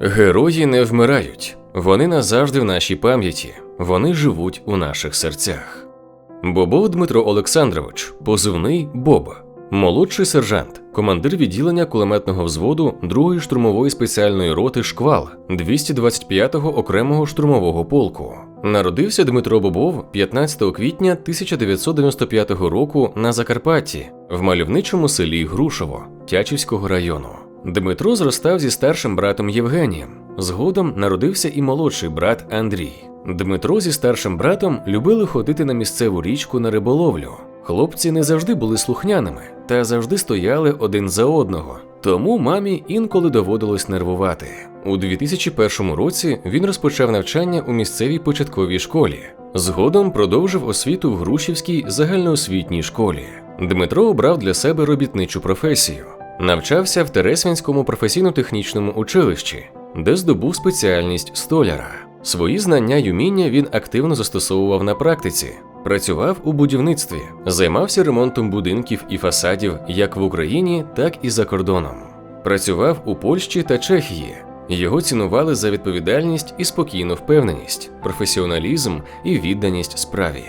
Герої не вмирають, вони назавжди в нашій пам'яті, вони живуть у наших серцях. Бобов Дмитро Олександрович, позивний Боб, молодший сержант, командир відділення кулеметного взводу 2-ї штурмової спеціальної роти Шквал 225-го окремого штурмового полку. Народився Дмитро Бобов 15 квітня 1995 року на Закарпатті в мальовничому селі Грушово Тячівського району. Дмитро зростав зі старшим братом Євгенієм. Згодом народився і молодший брат Андрій. Дмитро зі старшим братом любили ходити на місцеву річку на риболовлю. Хлопці не завжди були слухняними та завжди стояли один за одного. Тому мамі інколи доводилось нервувати. У 2001 році він розпочав навчання у місцевій початковій школі. Згодом продовжив освіту в Грушівській загальноосвітній школі. Дмитро обрав для себе робітничу професію. Навчався в Тересвінському професійно-технічному училищі, де здобув спеціальність столяра. Свої знання й уміння він активно застосовував на практиці. Працював у будівництві, займався ремонтом будинків і фасадів як в Україні, так і за кордоном. Працював у Польщі та Чехії. Його цінували за відповідальність і спокійну впевненість, професіоналізм і відданість справі.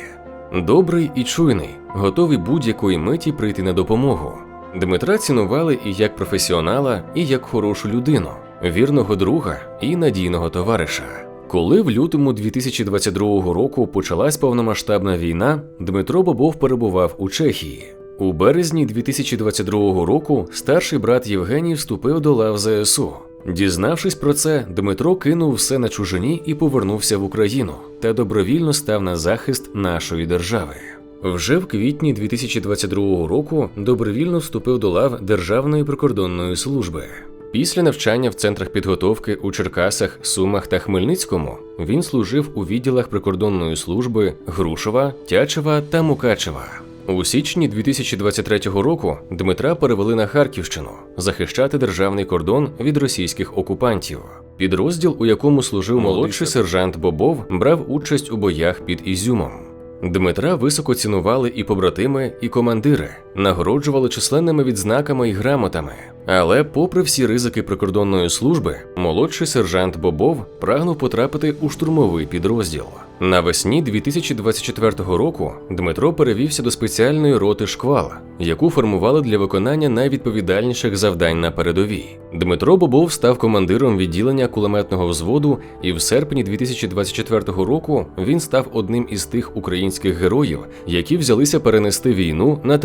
Добрий і чуйний, готовий будь-якої миті прийти на допомогу. Дмитра цінували і як професіонала, і як хорошу людину, вірного друга і надійного товариша. Коли в лютому 2022 року почалась повномасштабна війна, Дмитро Бобов перебував у Чехії. У березні 2022 року старший брат Євгеній вступив до лав ЗСУ. Дізнавшись про це, Дмитро кинув все на чужині і повернувся в Україну та добровільно став на захист нашої держави. Вже в квітні 2022 року добровільно вступив до лав Державної прикордонної служби. Після навчання в центрах підготовки у Черкасах, Сумах та Хмельницькому він служив у відділах прикордонної служби Грушова, Тячева та Мукачева. У січні 2023 року Дмитра перевели на Харківщину захищати державний кордон від російських окупантів. Підрозділ, у якому служив молодший сержант Бобов, брав участь у боях під Ізюмом. Дмитра високо цінували і побратими, і командири, нагороджували численними відзнаками і грамотами. Але, попри всі ризики прикордонної служби, молодший сержант Бобов прагнув потрапити у штурмовий підрозділ. Навесні 2024 року Дмитро перевівся до спеціальної роти шквал, яку формували для виконання найвідповідальніших завдань на передовій. Дмитро Бобов став командиром відділення кулеметного взводу, і в серпні 2024 року він став одним із тих українських героїв, які взялися перенести війну на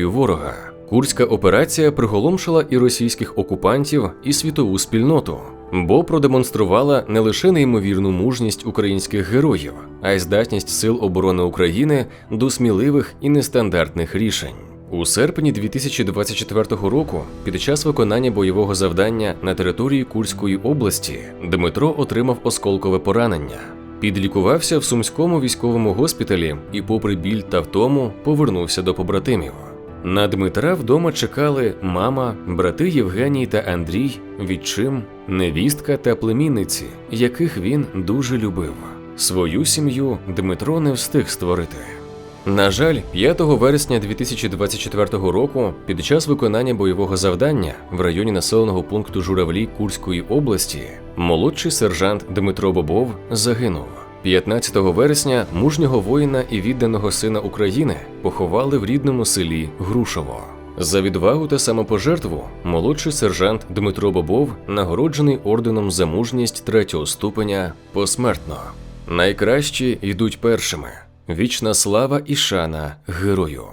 територію ворога. Курська операція приголомшила і російських окупантів, і світову спільноту, бо продемонструвала не лише неймовірну мужність українських героїв, а й здатність сил оборони України до сміливих і нестандартних рішень. У серпні 2024 року, під час виконання бойового завдання на території Курської області, Дмитро отримав осколкове поранення. Підлікувався в сумському військовому госпіталі і, попри біль та втому, повернувся до побратимів. На Дмитра вдома чекали мама, брати Євгеній та Андрій, відчим, невістка та племінниці, яких він дуже любив. Свою сім'ю Дмитро не встиг створити. На жаль, 5 вересня 2024 року, під час виконання бойового завдання в районі населеного пункту Журавлі Курської області, молодший сержант Дмитро Бобов загинув. 15 вересня мужнього воїна і відданого сина України поховали в рідному селі Грушово. За відвагу та самопожертву молодший сержант Дмитро Бобов нагороджений орденом за мужність третього ступеня посмертно. Найкращі йдуть першими. Вічна слава і шана герою.